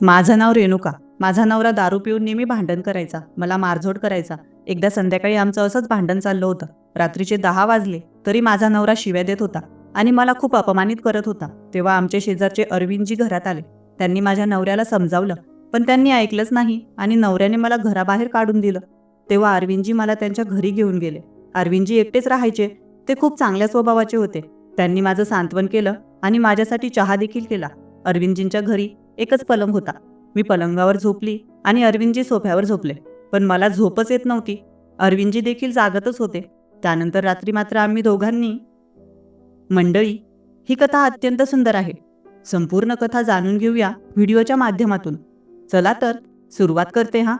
माझं नाव रेणुका. माझा नवरा दारू पिऊन नेहमी भांडण करायचा. मला मारझोड करायचा. एकदा संध्याकाळी आमचं असंच भांडण चाललं होतं. रात्रीचे दहा वाजले तरी माझा नवरा शिव्या देत होता आणि मला खूप अपमानित करत होता. तेव्हा आमचे शेजारचे अरविंदजी घरात आले. त्यांनी माझ्या नवऱ्याला समजावलं पण त्यांनी ऐकलंच नाही आणि नवऱ्याने मला घराबाहेर काढून दिलं. तेव्हा अरविंदजी मला त्यांच्या घरी घेऊन गेले. अरविंदजी एकटेच राहायचे. ते खूप चांगल्या स्वभावाचे होते. त्यांनी माझं सांत्वन केलं आणि माझ्यासाठी चहा देखील केला. अरविंदजींच्या घरी एकच पलंग होता. मी पलंगावर झोपली आणि अरविंदजी सोफ्यावर झोपले. पण मला झोपच येत नव्हती. अरविंदजी देखील जागतच होते. त्यानंतर रात्री मात्र आम्ही दोघांनी मंडळी ही कथा अत्यंत सुंदर आहे. संपूर्ण कथा जाणून घेऊया व्हिडिओच्या माध्यमातून. चला तर सुरुवात करते हा.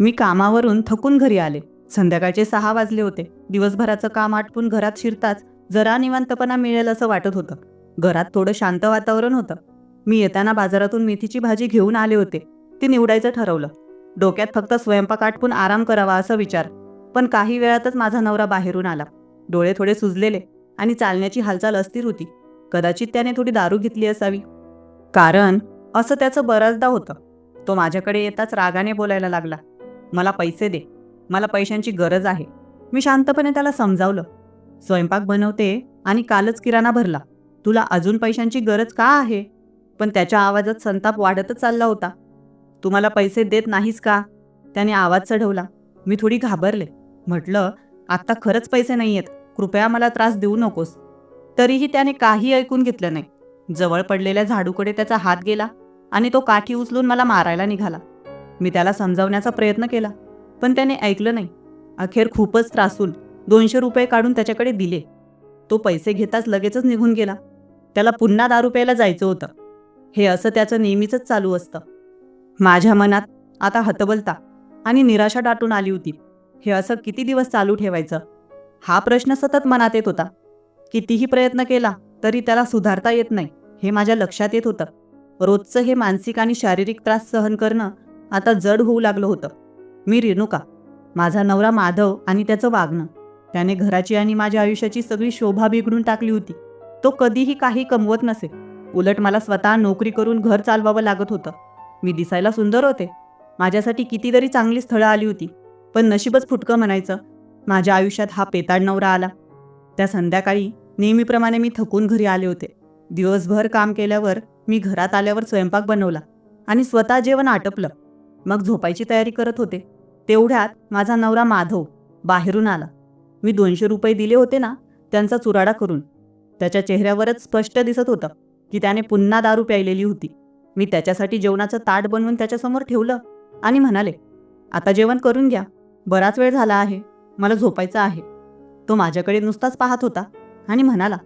मी कामावरून थकून घरी आले. संध्याकाळचे सहा वाजले होते. दिवसभराचं काम आटपून घरात शिरताच जरा निवांतपणा मिळेल असं वाटत होतं. घरात थोडं शांत वातावरण होतं. मी येताना बाजारातून मेथीची भाजी घेऊन आले होते. ती निवडायचं ठरवलं. डोक्यात फक्त स्वयंपाक आटपून आराम करावा असा विचार. पण काही वेळातच माझा नवरा बाहेरून आला. डोळे थोडे सुजलेले आणि चालण्याची हालचाल अस्थिर होती. कदाचित त्याने थोडी दारू घेतली असावी. कारण असं त्याचं बऱ्याचदा होतं. तो माझ्याकडे येताच रागाने बोलायला लागला. मला पैसे दे. मला पैशांची गरज आहे. मी शांतपणे त्याला समजावलं. स्वयंपाक बनवते आणि कालच किराणा भरला. तुला अजून पैशांची गरज का आहे? पण त्याच्या आवाजात संताप वाढतच चालला होता. तू मला पैसे देत नाहीस का? त्याने आवाज चढवला. मी थोडी घाबरले. म्हटलं आत्ता खरंच पैसे नाही आहेत कृपया मला त्रास देऊ नकोस. तरीही त्याने काही ऐकून घेतलं नाही. जवळ पडलेल्या झाडूकडे त्याचा हात गेला आणि तो काठी उचलून मला मारायला निघाला. मी त्याला समजावण्याचा प्रयत्न केला पण त्याने ऐकलं नाही. अखेर खूपच त्रासून दोनशे रुपये काढून त्याच्याकडे दिले. तो पैसे घेताच लगेचच निघून गेला. त्याला पुन्हा दारू प्यायला जायचं होतं. हे असं त्याचं नेहमीच चालू असतं. माझ्या मनात आता हतबलता आणि निराशा दाटून आली होती. हे असं किती दिवस चालू ठेवायचं? हा प्रश्न सतत मनात येत होता. कितीही प्रयत्न केला तरी त्याला सुधारता येत नाही हे माझ्या लक्षात येत होतं. रोजचं हे मानसिक आणि शारीरिक त्रास सहन करणं आता जड होऊ लागलं होतं. मी रेणुका माझा नवरा माधव आणि त्याचं वागणं. त्याने घराची आणि माझ्या आयुष्याची सगळी शोभा बिघडून टाकली होती. तो कधीही काही कमवत नसे. उलट मला स्वतः नोकरी करून घर चालवावं लागत होतं. मी दिसायला सुंदर होते. माझ्यासाठी कितीतरी चांगली स्थळं आली होती. पण नशीबच फुटकं म्हणायचं. माझ्या आयुष्यात हा पेताड नवरा आला. त्या संध्याकाळी नेहमीप्रमाणे मी थकून घरी आले होते. दिवसभर काम केल्यावर मी घरात आल्यावर स्वयंपाक बनवला आणि स्वतः जेवण आटपलं. मग झोपायची तयारी करत होते. तेवढ्यात माझा नवरा माधव बाहेरून आला. मी दोनशे रुपये दिले होते ना त्यांचा चुराडा करून. त्याच्या चेहऱ्यावरच स्पष्ट दिसत होतं की त्याने पुन्हा दारू प्यायलेली होती. मी त्याच्यासाठी जेवणाचं ताट बनवून त्याच्यासमोर ठेवलं आणि म्हणाले आता जेवण करून घ्या. बराच वेळ झाला आहे. मला झोपायचं आहे. तो माझ्याकडे नुसताच पाहत होता आणि म्हणाला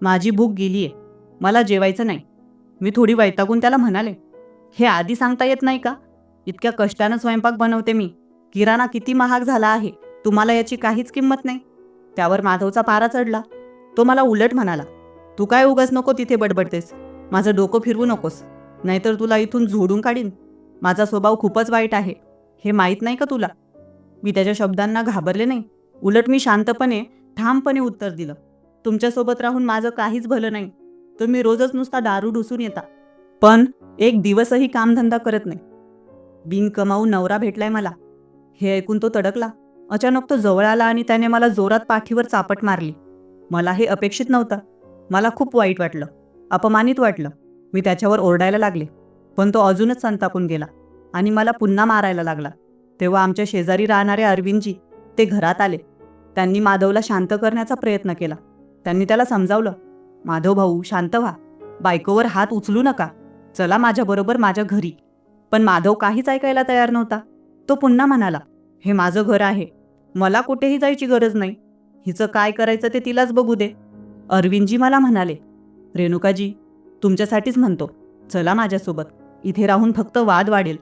माझी भूक गेली आहे मला जेवायचं नाही. मी थोडी वैतागून त्याला म्हणाले हे आधी सांगता येत नाही का? इतक्या कष्टानं स्वयंपाक बनवते मी. किराणा किती महाग झाला आहे. तुम्हाला याची काहीच किंमत नाही. त्यावर माधवचा पारा चढला. तो मला उलट म्हणाला तू काय उगाच नको तिथे बडबडतेस? माझं डोकं फिरवू नकोस. नाहीतर तुला इथून झोडून काढीन. माझा स्वभाव खूपच वाईट आहे. हे माहीत नाही का तुला? मी त्याच्या शब्दांना घाबरले नाही. उलट मी शांतपणे ठामपणे उत्तर दिलं तुमच्यासोबत राहून माझं काहीच भलं नाही. तुम्ही रोजच नुसता दारू ढुसून येता. पण एक दिवसही कामधंदा करत नाही. बिन कमावू नवरा भेटलाय मला. हे ऐकून तो तडकला. अचानक तो जवळ आला आणि त्याने मला जोरात पाठीवर चापट मारली. मला हे अपेक्षित नव्हतं. मला खूप वाईट वाटलं. अपमानित वाटलं. मी त्याच्यावर ओरडायला लागले. पण तो अजूनच संतापून गेला आणि मला पुन्हा मारायला लागला. तेव्हा आमच्या शेजारी राहणारे अरविंदजी ते घरात आले. त्यांनी माधवला शांत करण्याचा प्रयत्न केला. त्यांनी त्याला समजावलं माधव भाऊ शांत व्हा. बायकोवर हात उचलू नका. चला माझ्याबरोबर माझ्या घरी. पण माधव काहीच ऐकायला तयार नव्हता. तो पुन्हा म्हणाला हे माझं घर आहे. मला कुठेही जायची गरज नाही. हिचं काय करायचं ते तिलाच बघू दे. अरविंदजी मला म्हणाले रेणुकाजी तुमच्यासाठीच म्हणतो. चला माझ्यासोबत. इथे राहून फक्त वाद वाढेल.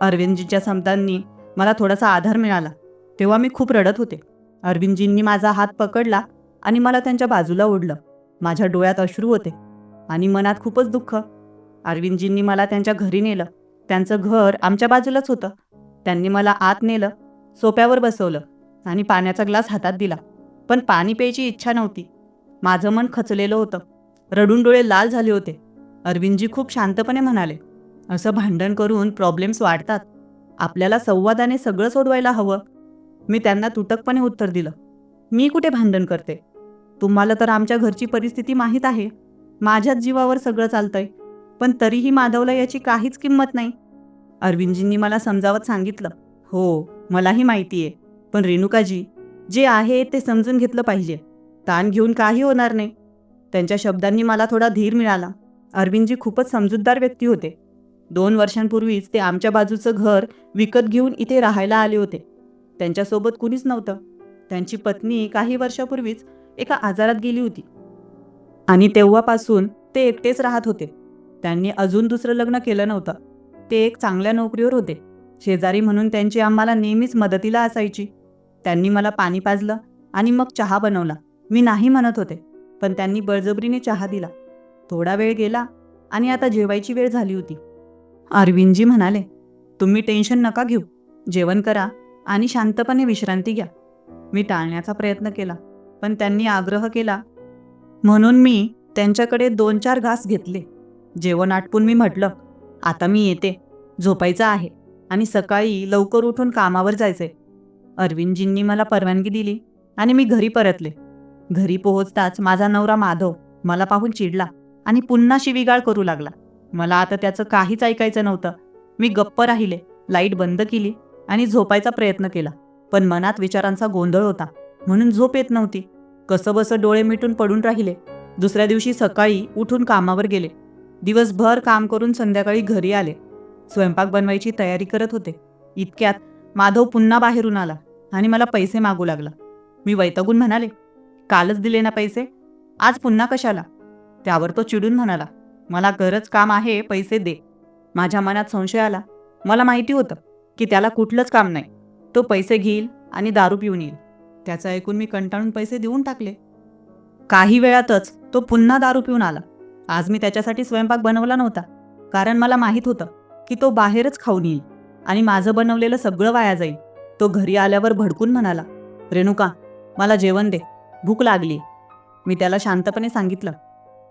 अरविंदजीच्या शब्दांनी मला थोडासा आधार मिळाला. तेव्हा मी खूप रडत होते. अरविंदजींनी माझा हात पकडला आणि मला त्यांच्या बाजूला ओढलं. माझ्या डोळ्यात अश्रू होते आणि मनात खूपच दुःख. अरविंदजींनी मला त्यांच्या घरी नेलं. त्यांचं घर आमच्या बाजूलाच होतं. त्यांनी मला आत नेलं सोप्यावर बसवलं. आणि पाण्याचा ग्लास हातात दिला. पण पाणी प्यायची इच्छा नव्हती. माझं मन खचलेलं होतं. रडून डोळे लाल झाले होते. अरविंदजी खूप शांतपणे म्हणाले असं भांडण करून प्रॉब्लेम्स वाढतात. आपल्याला संवादाने सगळं सोडवायला हवं. मी त्यांना तुटकपणे उत्तर दिलं मी कुठे भांडण करते? तुम्हाला तर आमच्या घरची परिस्थिती माहीत आहे. माझ्याच जीवावर सगळं चालतंय. पण तरीही माधवला याची काहीच किंमत नाही. अरविंदजींनी मला समजावत सांगितलं हो मलाही माहिती आहे पण रेणुकाजी जे आहे ते समजून घेतलं पाहिजे. ताण घेऊन काही होणार नाही. त्यांच्या शब्दांनी मला थोडा धीर मिळाला. अरविंदजी खूपच समजूतदार व्यक्ती होते. दोन वर्षांपूर्वीच ते आमच्या बाजूचं घर विकत घेऊन इथे राहायला आले होते. त्यांच्यासोबत कुणीच नव्हतं. त्यांची पत्नी काही वर्षापूर्वीच एका आजारात गेली होती. आणि तेव्हापासून ते एकटेच राहत होते. त्यांनी अजून दुसरं लग्न केलं नव्हतं. ते एक चांगल्या नोकरीवर होते. शेजारी म्हणून त्यांची आम्हाला नेहमीच मदतीला असायची. त्यांनी मला पाणी पाजलं आणि मग चहा बनवला. मी नाही म्हणत होते पण त्यांनी बळजबरीने चहा दिला. थोडा वेळ गेला आणि आता जेवायची वेळ झाली होती. अरविंदजी म्हणाले तुम्ही टेन्शन नका घेऊ. जेवण करा आणि शांतपणे विश्रांती घ्या. मी टाळण्याचा प्रयत्न केला पण त्यांनी आग्रह केला म्हणून मी त्यांच्याकडे दोन चार घास घेतले. जेवण आटपून मी म्हटलं आता मी येते झोपायचं आहे आणि सकाळी लवकर उठून कामावर जायचंय. अरविंदजींनी मला परवानगी दिली आणि मी घरी परतले. घरी पोहोचताच माझा नवरा माधव मला पाहून चिडला आणि पुन्हा शिवीगाळ करू लागला. मला आता त्याचं काहीच ऐकायचं नव्हतं. मी गप्प राहिले लाइट बंद केली आणि झोपायचा प्रयत्न केला. पण मनात विचारांचा गोंधळ होता. म्हणून झोप येत नव्हती. कसंबसं डोळे मिटून पडून राहिले. दुसऱ्या दिवशी सकाळी उठून कामावर गेले. दिवसभर काम करून संध्याकाळी घरी आले. स्वयंपाक बनवायची तयारी करत होते. इतक्यात माधव पुन्हा बाहेरून आला आणि मला पैसे मागू लागला. मी वैतागून म्हणाले कालच दिले ना पैसे? आज पुन्हा कशाला? त्यावर तो चिडून म्हणाला मला गरज काम आहे पैसे दे. माझ्या मनात संशय आला. मला माहिती होतं की त्याला कुठलंच काम नाही. तो पैसे घेईल आणि दारू पिऊन येईल. त्याचं ऐकून मी कंटाळून पैसे देऊन टाकले. काही वेळातच तो पुन्हा दारू पिऊन आला. आज मी त्याच्यासाठी स्वयंपाक बनवला नव्हता. कारण मला माहीत होतं की तो बाहेरच खाऊन येईल. आणि माझं बनवलेलं सगळं वाया जाईल. तो घरी आल्यावर भडकून म्हणाला रेणुका मला जेवण दे. भूक लागली मी त्याला शांतपणे सांगितलं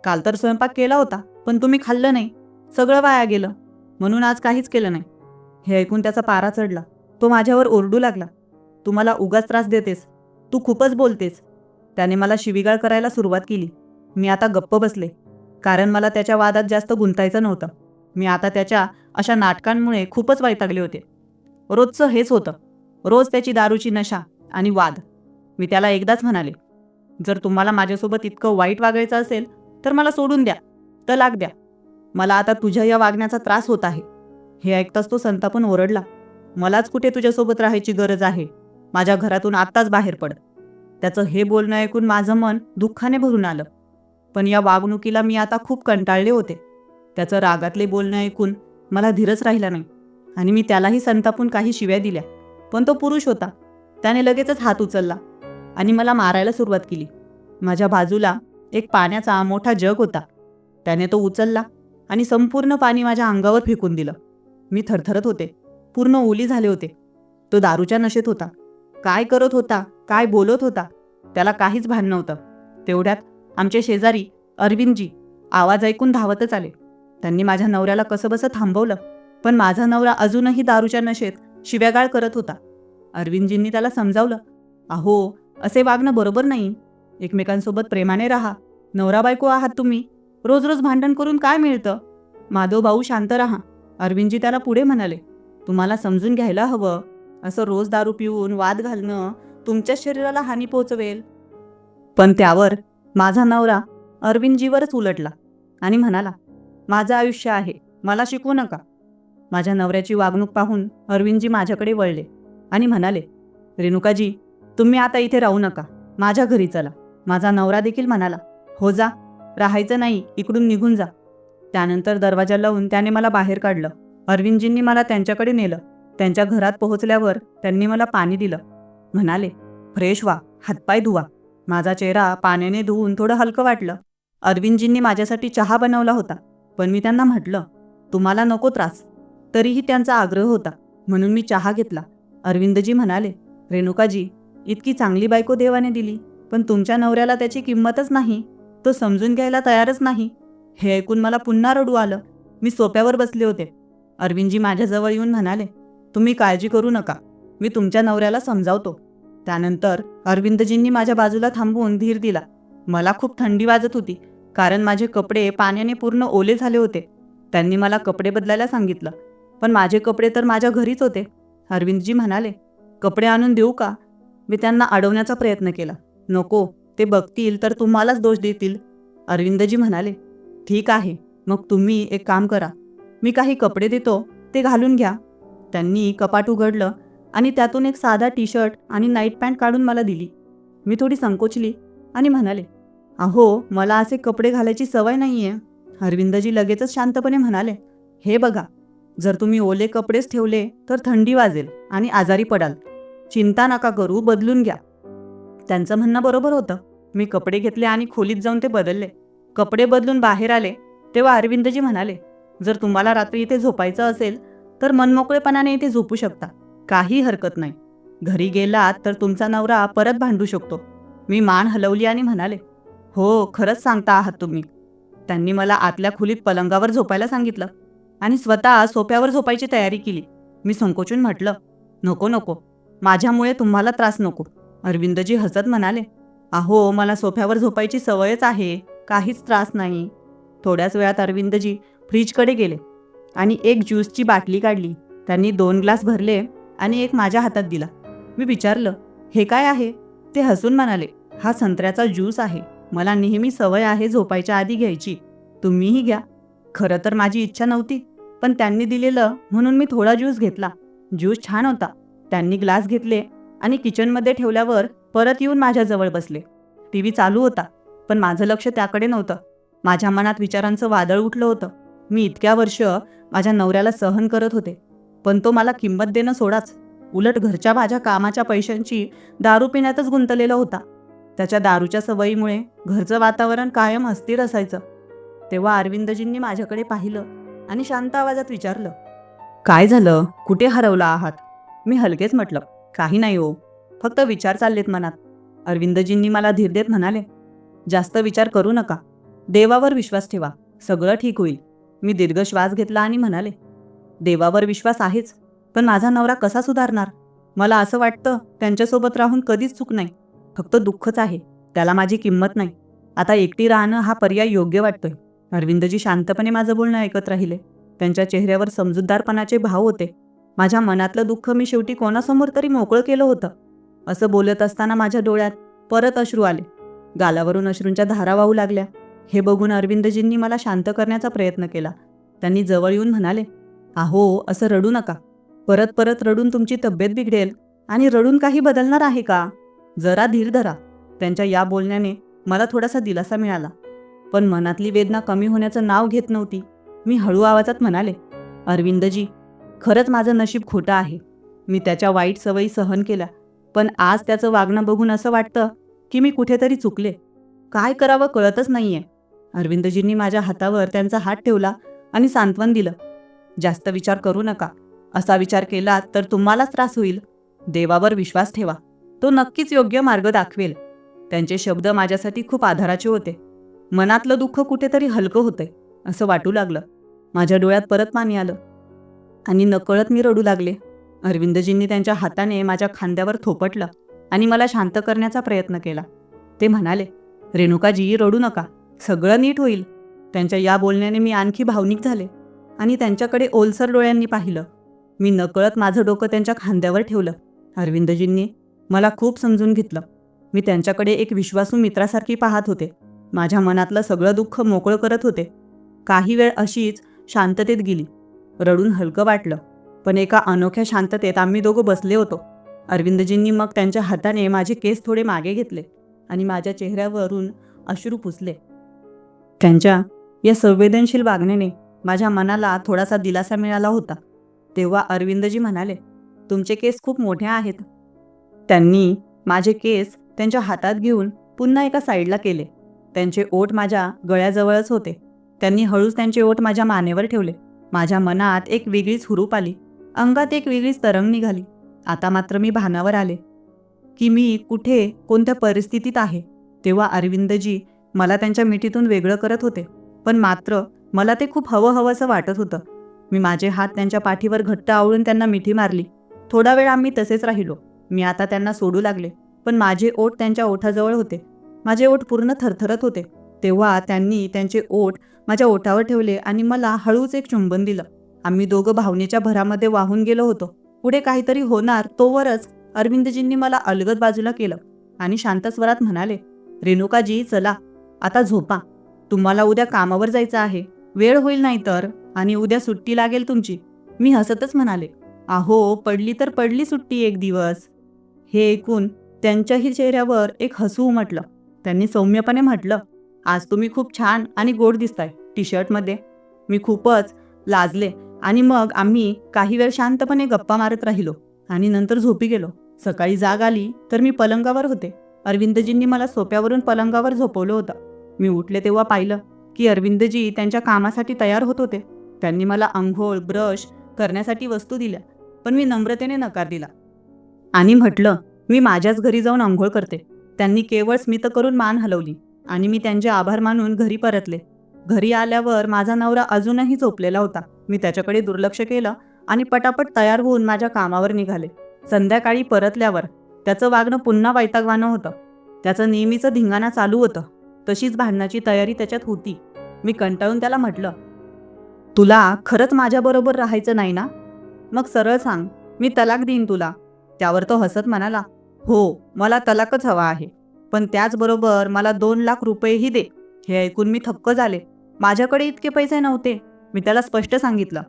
काल तर स्वयंपाक केला होता पण तुम्ही खाल्लं नाही. सगळं वाया गेलं. म्हणून आज काहीच केलं नाही. हे ऐकून त्याचा पारा चढला. तो माझ्यावर ओरडू लागला तू मला उगाच त्रास देतेस. तू खूपच बोलतेस. त्याने मला शिवीगाळ करायला सुरुवात केली. मी आता गप्प बसले कारण मला त्याच्या वादात जास्त गुंतायचं नव्हतं. मी आता त्याच्या अशा नाटकांमुळे खूपच वैतागले होते. रोजचं हेच होतं. रोज त्याची दारूची नशा आणि वाद. मी त्याला एकदाच म्हणाले जर तुम्हाला माझ्यासोबत इतकं वाईट वागायचं असेल तर मला सोडून द्या तलाक द्या. मला आता तुझ्या या वागण्याचा त्रास होत आहे. हे ऐकताच तो संतापून ओरडला मलाच कुठे तुझ्यासोबत राहायची गरज आहे? माझ्या घरातून आत्ताच बाहेर पड. त्याचं हे बोलणं ऐकून माझं मन दुःखाने भरून आलं. पण या वागणुकीला मी आता खूप कंटाळले होते. त्याचं रागातले बोलणं ऐकून मला धीरच राहिला नाही. आणि मी त्यालाही संतापून काही शिव्या दिल्या. पण तो पुरुष होता. त्याने लगेचच हात उचलला. आणि मला मारायला सुरुवात केली. माझ्या बाजूला एक पाण्याचा मोठा जग होता. त्याने तो उचलला आणि संपूर्ण पाणी माझ्या अंगावर फेकून दिलं. मी थरथरत होते. पूर्ण ओली झाले होते. तो दारूच्या नशेत होता. काय करत होता? काय बोलत होता? त्याला काहीच भान नव्हतं. तेवढ्यात आमचे शेजारी अरविंदजी आवाज ऐकून धावतच आले. त्यांनी माझ्या नवऱ्याला कसं बसं थांबवलं पण माझा नवरा अजूनही दारूच्या नशेत शिव्यागाळ करत होता. अरविंदजींनी त्याला समजावलं अहो असे वागणं बरोबर नाही. एकमेकांसोबत प्रेमाने राहा. नवरा बायको आहात तुम्ही. रोज रोज भांडण करून काय मिळतं? माधव भाऊ शांत राहा. अरविंदजी त्याला पुढे म्हणाले तुम्हाला समजून घ्यायला हवं. असं रोज दारू पिऊन वाद घालणं तुमच्या शरीराला हानी पोहोचवेल पण त्यावर माझा नवरा अरविंदजीवरच उलटला आणि म्हणाला माझं आयुष्य आहे. मला शिकवू नका. माझ्या नवऱ्याची वागणूक पाहून अरविंदजी माझ्याकडे वळले आणि म्हणाले रेणुकाजी तुम्ही आता इथे राहू नका. माझ्या घरी चला. माझा नवरा देखील म्हणाला हो जा. राहायचं नाही. इकडून निघून जा. त्यानंतर दरवाजा लावून त्याने मला बाहेर काढलं. अरविंदजींनी मला त्यांच्याकडे नेलं. त्यांच्या घरात पोहोचल्यावर त्यांनी मला पाणी दिलं. म्हणाले फ्रेश व्हा. हातपाय धुवा. माझा चेहरा पाण्याने धुवून थोडं हलकं वाटलं. अरविंदजींनी माझ्यासाठी चहा बनवला होता. पण मी त्यांना म्हटलं तुम्हाला नको त्रास. तरीही त्यांचा आग्रह होता. म्हणून मी चहा घेतला. अरविंदजी म्हणाले रेणुकाजी इतकी चांगली बायको देवाने दिली पण तुमच्या नवऱ्याला त्याची किंमतच नाही. तो समजून घ्यायला तयारच नाही. हे ऐकून मला पुन्हा रडू आलं. मी सोप्यावर बसले होते. अरविंदजी माझ्याजवळ येऊन म्हणाले तुम्ही काळजी करू नका. मी तुमच्या नवऱ्याला समजावतो. त्यानंतर अरविंदजींनी माझ्या बाजूला थांबवून धीर दिला. मला खूप थंडी वाजत होती. कारण माझे कपडे पाण्याने पूर्ण ओले झाले होते. त्यांनी मला कपडे बदलायला सांगितलं. पण माझे कपडे तर माझ्या घरीच होते. अरविंदजी म्हणाले कपडे आणून देऊ का? मी त्यांना अडवण्याचा प्रयत्न केला. नको ते बघतील तर तुम्हालाच दोष देतील. अरविंदजी म्हणाले ठीक आहे मग तुम्ही एक काम करा. मी काही कपडे देतो ते घालून घ्या. त्यांनी कपाट उघडलं आणि त्यातून एक साधा टी शर्ट आणि नाईट पॅन्ट काढून मला दिली. मी थोडी संकोचली आणि म्हणाले अहो मला असे कपडे घालायची सवय नाहीये. अरविंदजी लगेचच शांतपणे म्हणाले हे बघा जर तुम्ही ओले कपडेच ठेवले तर थंडी वाजेल आणि आजारी पडाल. चिंता नका करू बदलून घ्या. त्यांचं म्हणणं बरोबर होतं. मी कपडे घेतले आणि खोलीत जाऊन ते बदलले. कपडे बदलून बाहेर आले तेव्हा अरविंदजी म्हणाले जर तुम्हाला रात्री इथे झोपायचं असेल तर मनमोकळेपणाने इथे झोपू शकता. काही हरकत नाही. घरी गेलात तर तुमचा नवरा परत भांडू शकतो. मी मान हलवली आणि म्हणाले हो खरंच सांगता आहात तुम्ही. त्यांनी मला आतल्या खोलीत पलंगावर झोपायला सांगितलं आणि स्वतः सोफ्यावर झोपायची तयारी केली. मी संकोचून म्हटलं नको नको. माझ्यामुळे तुम्हाला त्रास नको. अरविंदजी हसत म्हणाले अहो मला सोफ्यावर झोपायची सवयच आहे. काहीच त्रास नाही. थोड्याच वेळात अरविंदजी फ्रीजकडे गेले आणि एक ज्यूसची बाटली काढली. त्यांनी दोन ग्लास भरले आणि एक माझ्या हातात दिला. मी विचारलं हे काय आहे? ते हसून म्हणाले हा संत्र्याचा ज्यूस आहे. मला नेहमी सवय आहे झोपायच्या आधी घ्यायची. तुम्हीही घ्या. खरं तर माझी इच्छा नव्हती पण त्यांनी दिलेलं म्हणून मी थोडा ज्यूस घेतला. ज्यूस छान होता. त्यांनी ग्लास घेतले आणि किचनमध्ये ठेवल्यावर परत येऊन माझ्याजवळ बसले. टी व्ही चालू होता पण माझं लक्ष त्याकडे नव्हतं. माझ्या मनात विचारांचं वादळ उठलं होतं. मी इतक्या वर्ष माझ्या नवऱ्याला सहन करत होते पण तो मला किंमत देणं सोडाच. उलट घरच्या माझ्या कामाच्या पैशांची दारू पिण्यातच गुंतलेला होता. त्याच्या दारूच्या सवयीमुळे घरचं वातावरण कायम अस्थिर असायचं. तेव्हा अरविंदजींनी माझ्याकडे पाहिलं आणि शांत आवाजात विचारलं काय झालं? कुठे हरवला आहात? मी हलकेच म्हटलं काही नाही हो. फक्त विचार चाललेत मनात. अरविंदजींनी मला धीर देत म्हणाले जास्त विचार करू नका. देवावर विश्वास ठेवा. सगळं ठीक होईल. मी दीर्घ श्वास घेतला आणि म्हणाले देवावर विश्वास आहेच पण माझा नवरा कसा सुधारणार? मला असं वाटतं त्यांच्यासोबत राहून कधीच चूक नाही. फक्त दुःखच आहे. त्याला माझी किंमत नाही. आता एकटी राहणं हा पर्याय योग्य वाटतोय. अरविंदजी शांतपणे माझं बोलणं ऐकत राहिले. त्यांच्या चेहऱ्यावर समजूतदारपणाचे भाव होते. माझ्या मनातलं दुःख मी शेवटी कोणासमोर तरी मोकळं केलं होतं. असं बोलत असताना माझ्या डोळ्यात परत अश्रू आले. गालावरून अश्रूंच्या धारा वाहू लागल्या. हे बघून अरविंदजींनी मला शांत करण्याचा प्रयत्न केला. त्यांनी जवळ येऊन म्हणाले अहो असं रडू नका. परत परत रडून तुमची तब्येत बिघडेल आणि रडून काही बदलणार आहे का? जरा धीर धरा. त्यांच्या या बोलण्याने मला थोडासा दिलासा मिळाला. पण मनातली वेदना कमी होण्याचं नाव घेत नव्हती. मी हळू आवाजात म्हणाले अरविंदजी खरंच माझं नशीब खोटं आहे. मी त्याच्या वाईट सवयी सहन केल्या पण आज त्याचं वागणं बघून असं वाटतं की मी कुठेतरी चुकले. काय करावं कळतच नाहीये. अरविंदजींनी माझ्या हातावर त्यांचा हात ठेवला आणि सांत्वन दिलं जास्त विचार करू नका. असा विचार केला तर तुम्हालाच त्रास होईल. देवावर विश्वास ठेवा. तो नक्कीच योग्य मार्ग दाखवेल. त्यांचे शब्द माझ्यासाठी खूप आधाराचे होते. मनातलं दुःख कुठेतरी हलकं होतंय असं वाटू लागलं. माझ्या डोळ्यात परत पाणी आलं. आणि नकळत मी रडू लागले. अरविंदजींनी त्यांच्या हाताने माझ्या खांद्यावर थोपटलं आणि मला शांत करण्याचा प्रयत्न केला. ते म्हणाले रेणुकाजी रडू नका. सगळं नीट होईल. त्यांच्या या बोलण्याने मी आणखी भावनिक झाले आणि त्यांच्याकडे ओलसर डोळ्यांनी पाहिलं. मी नकळत माझं डोकं त्यांच्या खांद्यावर ठेवलं. अरविंदजींनी मला खूप समजून घेतलं. मी त्यांच्याकडे एक विश्वासू मित्रासारखी पाहत होते. माझ्या मनातलं सगळं दुःख मोकळं करत होते. काही वेळ अशीच शांततेत गेली. रडून हलकं वाटलं. पण एका अनोख्या शांततेत आम्ही दोघं बसले होतो. अरविंदजींनी मग त्यांच्या हाताने माझे केस थोडे मागे घेतले आणि माझ्या चेहऱ्यावरून अश्रू पुसले. त्यांच्या या संवेदनशील वागण्याने माझ्या मनाला थोडासा दिलासा मिळाला होता. तेव्हा अरविंदजी म्हणाले तुमचे केस खूप मोठे आहेत. त्यांनी माझे केस त्यांच्या हातात घेऊन पुन्हा एका साईडला केले. त्यांचे ओठ माझ्या गळ्याजवळच होते. त्यांनी हळूच त्यांचे ओठ माझ्या मानेवर ठेवले. माझ्या मनात एक वेगळीच हुरूप आली. अंगात एक वेगळीच तरंग निघाली. आता मात्र मी भानावर आले. की मी कुठे कोणत्या परिस्थितीत आहे? तेव्हा अरविंदजी मला त्यांच्या मिठीतून वेगळं करत होते. पण मात्र मला ते खूप हवं हवंसं वाटत होतं. मी माझे हात त्यांच्या पाठीवर घट्ट आवळून त्यांना मिठी मारली. थोडा वेळ आम्ही तसेच राहिलो. मी आता त्यांना सोडू लागले. पण माझे ओठ त्यांच्या ओठाजवळ होते. माझे ओठ पूर्ण थरथरत होते. तेव्हा त्यांनी त्यांचे ओठ माझ्या ओठावर ठेवले आणि मला हळूच एक चुंबन दिलं. आम्ही दोघं भावनेच्या भरामध्ये वाहून गेलो होतो. पुढे काहीतरी होणार तोवरच अरविंदजींनी मला अलगद बाजूला केलं आणि शांत स्वरात म्हणाले रेणुकाजी चला. आता झोपा. तुम्हाला उद्या कामावर जायचं आहे. वेळ होईल नाही तर आणि उद्या सुट्टी लागेल तुमची. मी हसतच म्हणाले आहो पडली तर पडली सुट्टी एक दिवस. हे ऐकून त्यांच्याही चेहऱ्यावर एक हसू उमटलं त्यांनी सौम्यपणे म्हटलं आज तुम्ही खूप छान आणि गोड दिसताय टी शर्टमध्ये मी खूपच लाजले आणि मग आम्ही काही वेळ शांतपणे गप्पा मारत राहिलो आणि नंतर झोपी गेलो. सकाळी जाग आली तर मी पलंगावर होते. अरविंदजींनी मला सोप्यावरून पलंगावर झोपवलं होतं. मी उठले तेव्हा पाहिलं की अरविंदजी त्यांच्या कामासाठी तयार होत होते. त्यांनी मला आंघोळ ब्रश करण्यासाठी वस्तू दिल्या पण मी नम्रतेने नकार दिला. आणि म्हटलं मी माझ्याच घरी जाऊन आंघोळ करते. त्यांनी केवळ स्मित करून मान हलवली आणि मी त्यांचे आभार मानून घरी परतले. घरी आल्यावर माझा नवरा अजूनही झोपलेला होता. मी त्याच्याकडे दुर्लक्ष केलं आणि पटापट तयार होऊन माझ्या कामावर निघाले. संध्याकाळी परतल्यावर त्याचं वागणं पुन्हा वैतागवानं होतं. त्याचं नेहमीचं धिंगाणा चालू होतं. तशीच भांडणाची तयारी त्याच्यात होती. मी कंटाळून त्याला म्हटलं तुला खरंच माझ्याबरोबर राहायचं नाही ना? मग सरळ सांग मी तलाक देईन तुला. त्यावर तो हसत म्हणाला हो मला तलाकच हवा आहे. पण त्याचबरोबर मला दोन लाख रुपयेही दे. हे ऐकून मी थक्क झाले. माझ्याकडे इतके पैसे नव्हते. मी त्याला स्पष्ट सांगितलं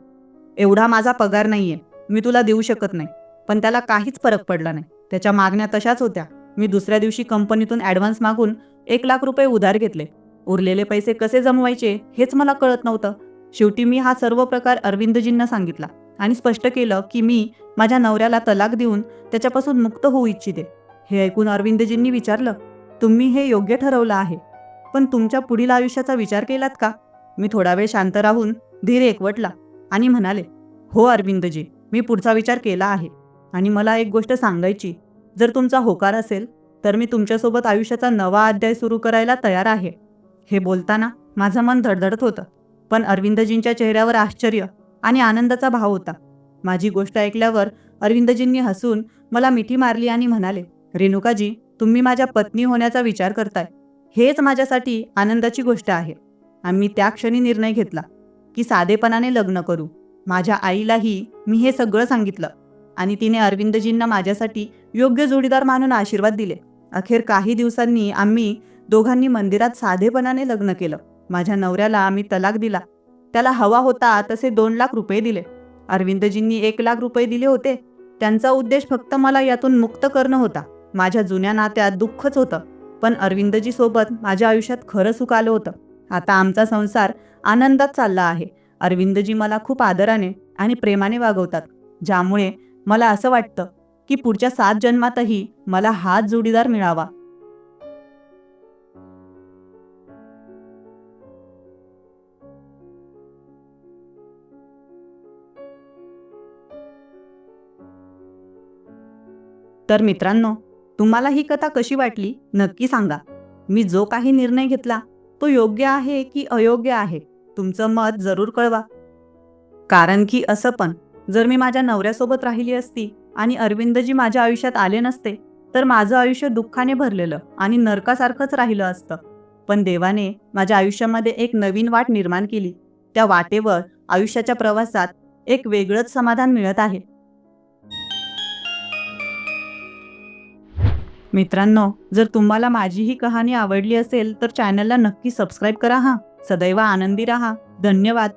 एवढा माझा पगार नाहीये. मी तुला देऊ शकत नाही. पण त्याला काहीच फरक पडला नाही. त्याच्या मागण्या तशाच होत्या. मी दुसऱ्या दिवशी कंपनीतून ॲडव्हान्स मागून एक लाख रुपये उधार घेतले. उरलेले पैसे कसे जमवायचे हेच मला कळत नव्हतं. शेवटी मी हा सर्व प्रकार अरविंदजींना सांगितला. आणि स्पष्ट केलं की मी माझ्या नवऱ्याला तलाक देऊन त्याच्यापासून मुक्त होऊ इच्छिते. हे ऐकून अरविंदजींनी विचारलं तुम्ही हे योग्य ठरवलं आहे पण तुमच्या पुढील आयुष्याचा विचार केलात का? मी थोडा वेळ शांत राहून धीर एकवटला आणि म्हणाले हो अरविंदजी मी पुढचा विचार केला आहे आणि मला एक गोष्ट सांगायची. जर तुमचा होकार असेल तर मी तुमच्यासोबत आयुष्याचा नवा अध्याय सुरू करायला तयार आहे. हे बोलताना माझं मन धडधडत होतं पण अरविंदजींच्या चेहऱ्यावर आश्चर्य आणि आनंदाचा भाव होता. माझी गोष्ट ऐकल्यावर अरविंदजींनी हसून मला मिठी मारली आणि म्हणाले रेणुकाजी तुम्ही माझ्या पत्नी होण्याचा विचार करताय. हेच माझ्यासाठी आनंदाची गोष्ट आहे. आम्ही त्या क्षणी निर्णय घेतला की साधेपणाने लग्न करू. माझ्या आईलाही मी हे सगळं सांगितलं आणि तिने अरविंदजींना माझ्यासाठी योग्य जोडीदार मानून आशीर्वाद दिले. अखेर काही दिवसांनी आम्ही दोघांनी मंदिरात साधेपणाने लग्न केलं. माझ्या नवऱ्याला आम्ही तलाक दिला त्याला हवा होता तसे दोन लाख रुपये दिले. अरविंदजींनी एक लाख रुपये दिले होते. त्यांचा उद्देश फक्त मला यातून मुक्त करणं होता. माझ्या जुन्या नात्यात दुःखच होतं. पण अरविंदजी सोबत माझ्या आयुष्यात खरं सुख आलं होतं. आता आमचा संसार आनंदात चालला आहे. अरविंदजी मला खूप आदराने आणि प्रेमाने वागवतात. ज्यामुळे मला असं वाटतं की पुढच्या सात जन्मातही मला हाच जोडीदार मिळावा. तर मित्रांनो तुम्हाला ही कथा कशी वाटली नक्की सांगा. मी जो काही निर्णय घेतला तो योग्य आहे की अयोग्य आहे तुमचं मत जरूर कळवा. कारण की असं पण जर मी माझ्या नवऱ्यासोबत राहिली असती आणि अरविंदजी माझ्या आयुष्यात आले नसते तर माझं आयुष्य दुःखाने भरलेलं आणि नरकासारखंच राहिलं असतं. पण देवाने माझ्या आयुष्यामध्ये एक नवीन वाट निर्माण केली. त्या वाटेवर आयुष्याच्या प्रवासात एक वेगळंच समाधान मिळत आहे. मित्रांनो जर तुम्हाला माझी ही कहाणी आवडली असेल तर चॅनलला नक्की सबस्क्राईब करा हा. सदैव आनंदी राहा. धन्यवाद.